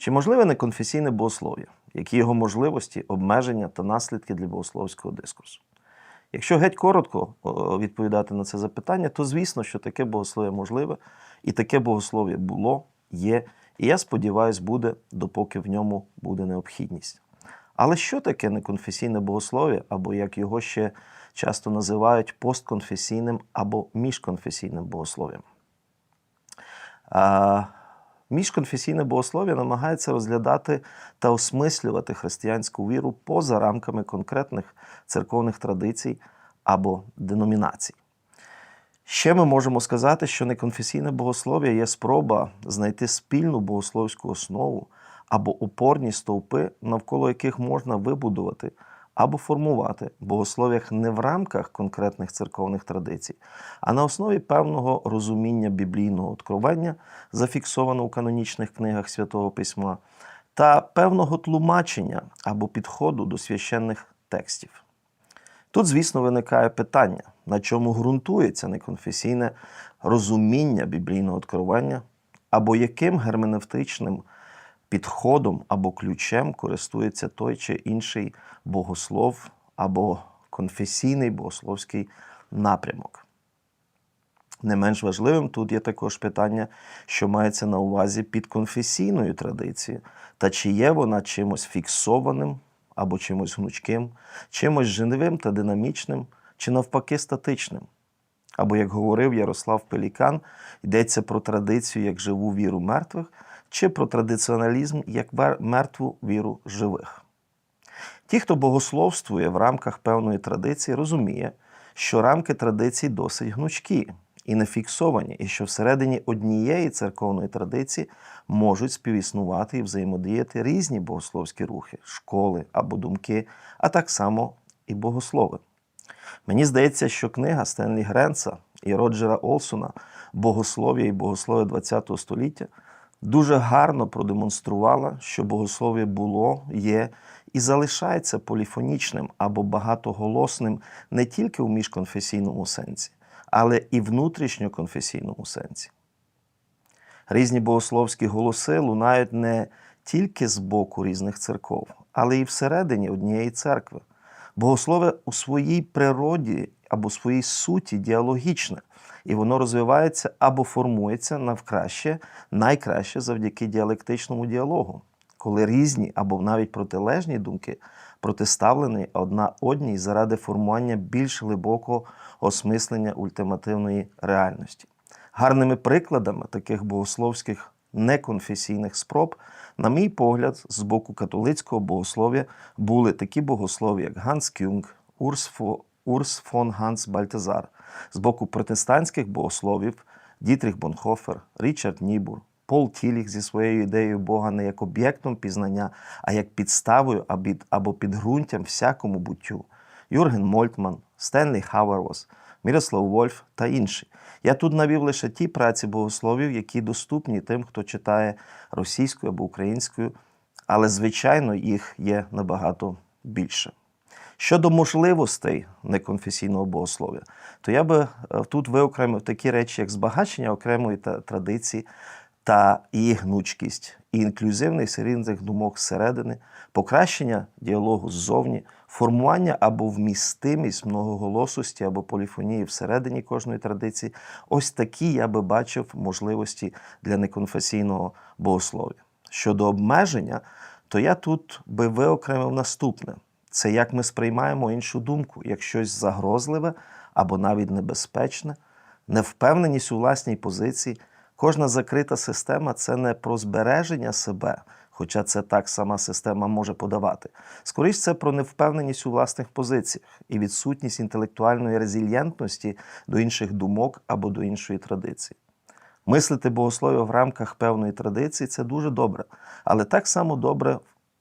Чи можливе неконфесійне богослов'я? Які його можливості, обмеження та наслідки для богословського дискурсу? Якщо геть коротко відповідати на це запитання, то звісно, що таке богослов'я можливе, і таке богослов'я було, є, і я сподіваюся, буде, допоки в ньому буде необхідність. Але що таке неконфесійне богослов'я, або як його ще часто називають постконфесійним або міжконфесійним богослов'ям? Міжконфесійне богослов'я намагається розглядати та осмислювати християнську віру поза рамками конкретних церковних традицій або деномінацій. Ще ми можемо сказати, що неконфесійне богослов'я є спроба знайти спільну богословську основу або опорні стовпи, навколо яких можна вибудувати або формувати богослов'ях не в рамках конкретних церковних традицій, а на основі певного розуміння біблійного откровення, зафіксованого у канонічних книгах Святого Письма, та певного тлумачення або підходу до священних текстів. Тут, звісно, виникає питання, на чому ґрунтується неконфесійне розуміння біблійного откровення, або яким герменевтичним підходом або ключем користується той чи інший богослов або конфесійний богословський напрямок. Не менш важливим тут є також питання, що мається на увазі під конфесійною традицією, та чи є вона чимось фіксованим або чимось гнучким, чимось живим та динамічним, чи навпаки статичним. Або, як говорив Ярослав Пелікан, йдеться про традицію як живу віру мертвих, чи про традиціоналізм як мертву віру живих. Ті, хто богословствує в рамках певної традиції, розуміє, що рамки традицій досить гнучкі і не фіксовані, і що всередині однієї церковної традиції можуть співіснувати і взаємодіяти різні богословські рухи, школи або думки, а так само і богослови. Мені здається, що книга Стенлі Гренца і Роджера Олсона Богослов'я і богослов'я ХХ століття дуже гарно продемонструвала, що богослов'я було, є і залишається поліфонічним або багатоголосним не тільки у міжконфесійному сенсі, але і внутрішньоконфесійному сенсі. Різні богословські голоси лунають не тільки з боку різних церков, але і всередині однієї церкви. Богослов'я у своїй природі або своїй суті діалогічне, і воно розвивається або формується навкраще, найкраще завдяки діалектичному діалогу, коли різні або навіть протилежні думки протиставлені одна одній заради формування більш глибокого осмислення ультимативної реальності. Гарними прикладами таких богословських неконфесійних спроб, на мій погляд, з боку католицького богослов'я були такі богослови, як Ганс Кюнг, Урс, Фо, Урс фон Ганс Бальтезар, з боку протестантських богословів Дітріх Бонхофер, Річард Нібур, Пол Тіліх зі своєю ідеєю Бога не як об'єктом пізнання, а як підставою або підґрунтям всякому буттю. Юрген Мольтман, Стенлі Хаверос, Мірослав Вольф та інші. Я тут навів лише ті праці богословів, які доступні тим, хто читає російською або українською, але, звичайно, їх є набагато більше. Щодо можливостей неконфесійного богослов'я, то я би е, тут виокремив такі речі, як збагачення окремої традиції та її гнучкість, і інклюзивний різних думок зсередини, покращення діалогу ззовні, формування або вмістимість многоголосості або поліфонії всередині кожної традиції. Ось такі я би бачив можливості для неконфесійного богослов'я. Щодо обмеження, то я тут би виокремив наступне: це як ми сприймаємо іншу думку, як щось загрозливе або навіть небезпечне, невпевненість у власній позиції. Кожна закрита система це не про збереження себе, хоча це так сама система може подавати. Скоріше, це про невпевненість у власних позиціях і відсутність інтелектуальної резильєнтності до інших думок або до іншої традиції. Мислити богослов'я в рамках певної традиції це дуже добре, але так само добре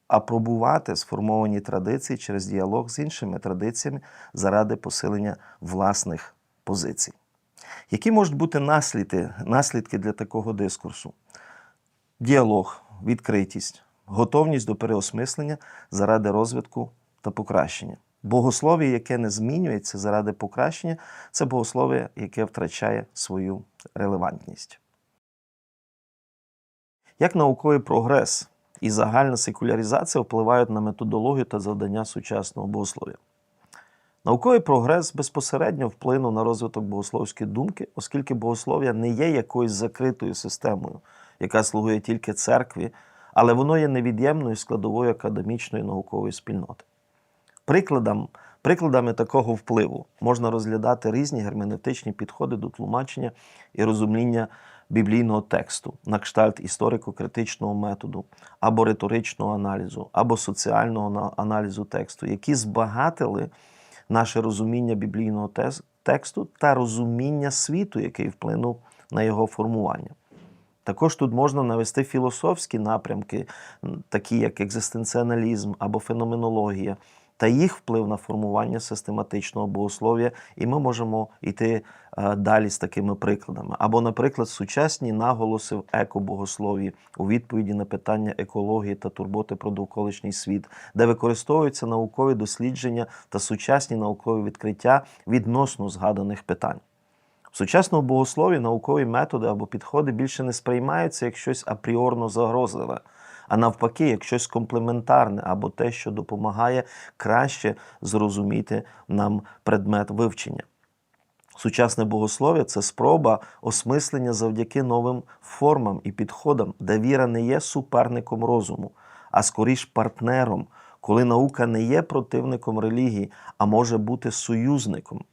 апробувати сформовані традиції через діалог з іншими традиціями заради посилення власних позицій. Які можуть бути наслідки, наслідки для такого дискурсу? Діалог, відкритість, готовність до переосмислення заради розвитку та покращення. Богослов'я, яке не змінюється заради покращення, це богослов'я, яке втрачає свою релевантність. Як науковий прогрес і загальна секуляризація впливають на методологію та завдання сучасного богослов'я. Науковий прогрес безпосередньо вплинув на розвиток богословської думки, оскільки богослов'я не є якоюсь закритою системою, яка слугує тільки церкві, але воно є невід'ємною складовою академічної наукової спільноти. Прикладом, прикладами такого впливу можна розглядати різні герменевтичні підходи до тлумачення і розуміння біблійного тексту на кшталт історико-критичного методу, або риторичного аналізу, або соціального аналізу тексту, які збагатили наше розуміння біблійного тексту та розуміння світу, який вплинув на його формування. Також тут можна навести філософські напрямки, такі як екзистенціоналізм або феноменологія, та їх вплив на формування систематичного богослов'я, і ми можемо йти е, далі з такими прикладами. Або, наприклад, сучасні наголоси в екобогослов'ї у відповіді на питання екології та турботи про довколишній світ, де використовуються наукові дослідження та сучасні наукові відкриття відносно згаданих питань. В сучасному богослові наукові методи або підходи більше не сприймаються як щось апріорно загрозливе, а навпаки, як щось комплементарне або те, що допомагає краще зрозуміти нам предмет вивчення. Сучасне богослов'я це спроба осмислення завдяки новим формам і підходам, де віра не є суперником розуму, а скоріш партнером, коли наука не є противником релігії, а може бути союзником.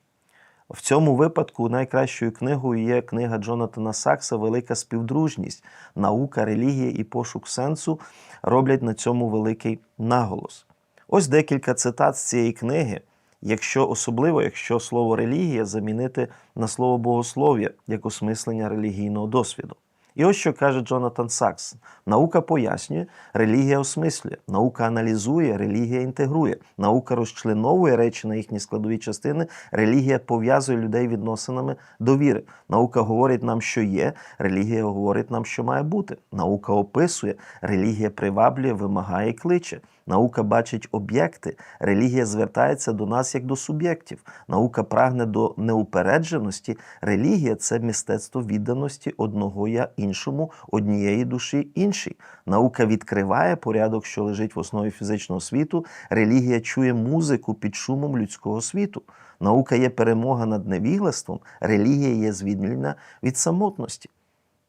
В цьому випадку найкращою книгою є книга Джонатана Сакса Велика співдружність. Наука, релігія і пошук сенсу роблять на цьому великий наголос. Ось декілька цитат з цієї книги, якщо особливо, якщо слово релігія замінити на слово богослов'я як осмислення релігійного досвіду. І ось що каже Джонатан Сакс: наука пояснює, релігія осмислює, наука аналізує, релігія інтегрує, наука розчленовує речі на їхні складові частини, релігія пов'язує людей відносинами довіри. Наука говорить нам, що є, релігія говорить нам, що має бути. Наука описує, релігія приваблює, вимагає і кличе. Наука бачить об'єкти, релігія звертається до нас як до суб'єктів. Наука прагне до неупередженості. Релігія це мистецтво відданості одного я іншому, однієї душі іншій. Наука відкриває порядок, що лежить в основі фізичного світу. Релігія чує музику під шумом людського світу. Наука є перемога над невіглаством, релігія є звільнення від самотності.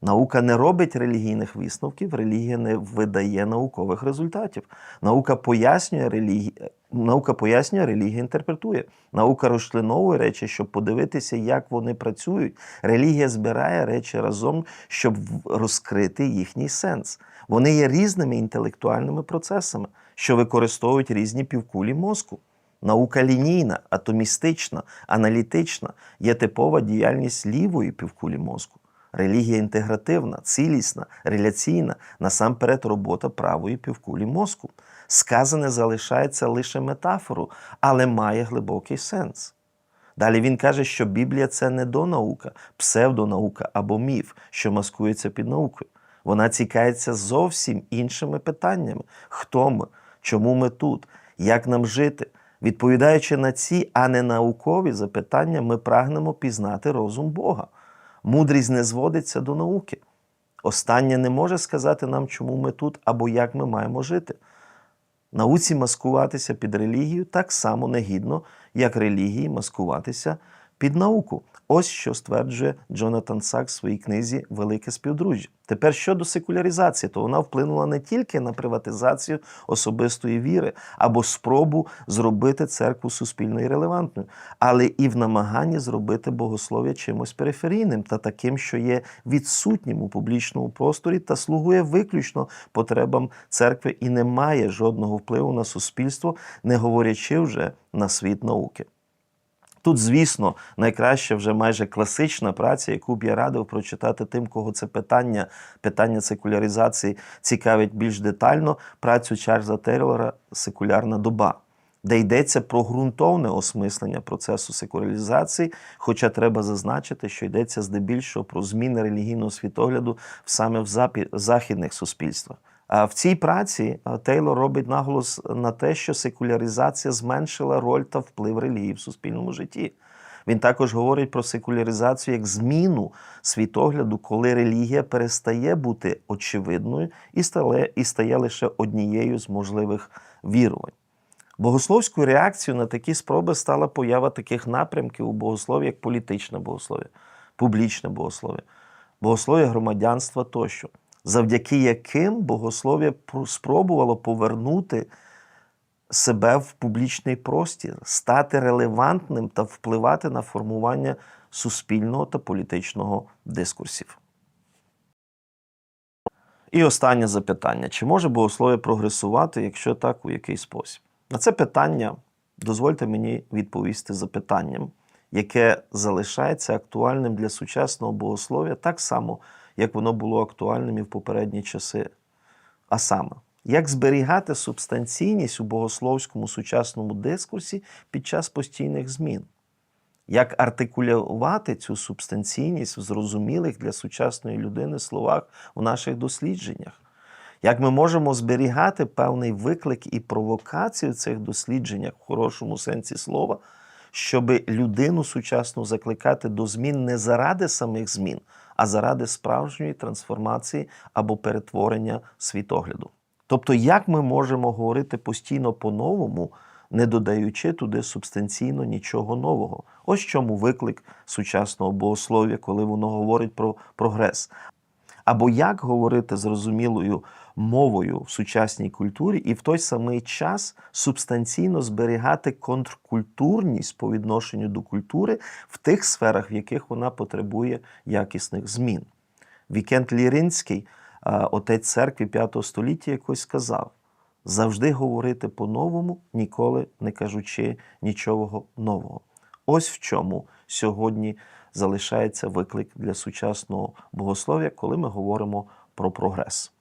Наука не робить релігійних висновків, релігія не видає наукових результатів. Наука пояснює релігію, наука пояснює, релігія інтерпретує. Наука розчленовує речі, щоб подивитися, як вони працюють. Релігія збирає речі разом, щоб розкрити їхній сенс. Вони є різними інтелектуальними процесами, що використовують різні півкулі мозку. Наука лінійна, атомістична, аналітична є типова діяльність лівої півкулі мозку. Релігія інтегративна, цілісна, реляційна, насамперед робота правої півкулі мозку. Сказане залишається лише метафору, але має глибокий сенс. Далі він каже, що Біблія це не донаука, псевдонаука або міф, що маскується під наукою. Вона цікається зовсім іншими питаннями: хто ми, чому ми тут, як нам жити. Відповідаючи на ці, а не наукові запитання, ми прагнемо пізнати розум Бога. Мудрість не зводиться до науки. Останнє не може сказати нам, чому ми тут або як ми маємо жити. Науці маскуватися під релігію так само негідно, як релігії маскуватися під науку. Ось що стверджує Джонатан Сакс в своїй книзі Велике співдружжя. Тепер щодо секуляризації, то вона вплинула не тільки на приватизацію особистої віри або спробу зробити церкву суспільно і релевантною, але і в намаганні зробити богослов'я чимось периферійним та таким, що є відсутнім у публічному просторі та слугує виключно потребам церкви і не має жодного впливу на суспільство, не говорячи вже на світ науки. Тут, звісно, найкраща вже майже класична праця, яку б я радив прочитати тим, кого це питання, питання секуляризації цікавить більш детально, працю Чарльза Тейлора Секулярна доба, де йдеться про ґрунтовне осмислення процесу секуляризації, хоча треба зазначити, що йдеться здебільшого про зміни релігійного світогляду саме в західних суспільствах. В цій праці Тейлор робить наголос на те, що секуляризація зменшила роль та вплив релігії в суспільному житті. Він також говорить про секуляризацію як зміну світогляду, коли релігія перестає бути очевидною і стає, і стає лише однією з можливих вірувань. Богословською реакцією на такі спроби стала поява таких напрямків у богослов'ї, як політичне богослов'я, публічне богослов'я, богослов'я громадянства тощо, завдяки яким богослов'я спробувало повернути себе в публічний простір, стати релевантним та впливати на формування суспільного та політичного дискурсів. І останнє запитання: чи може богослов'я прогресувати, якщо так, у який спосіб? На це питання дозвольте мені відповісти запитанням, яке залишається актуальним для сучасного богослов'я так само, як воно було актуальним і в попередні часи. А саме, як зберігати субстанційність у богословському сучасному дискурсі під час постійних змін? Як артикулювати цю субстанційність в зрозумілих для сучасної людини словах у наших дослідженнях? Як ми можемо зберігати певний виклик і провокацію в цих дослідженнях в хорошому сенсі слова, щоб людину сучасну закликати до змін не заради самих змін, а заради справжньої трансформації або перетворення світогляду? Тобто, як ми можемо говорити постійно по-новому, не додаючи туди субстанційно нічого нового? Ось чому виклик сучасного богослов'я, коли воно говорить про прогрес. Або як говорити зрозумілою мовою в сучасній культурі і в той самий час субстанційно зберігати контркультурність по відношенню до культури в тих сферах, в яких вона потребує якісних змін. Вікент Ліринський, е, отець церкви 5 століття, якось сказав: завжди говорити по-новому, ніколи не кажучи нічого нового. Ось в чому сьогодні залишається виклик для сучасного богослов'я, коли ми говоримо про прогрес.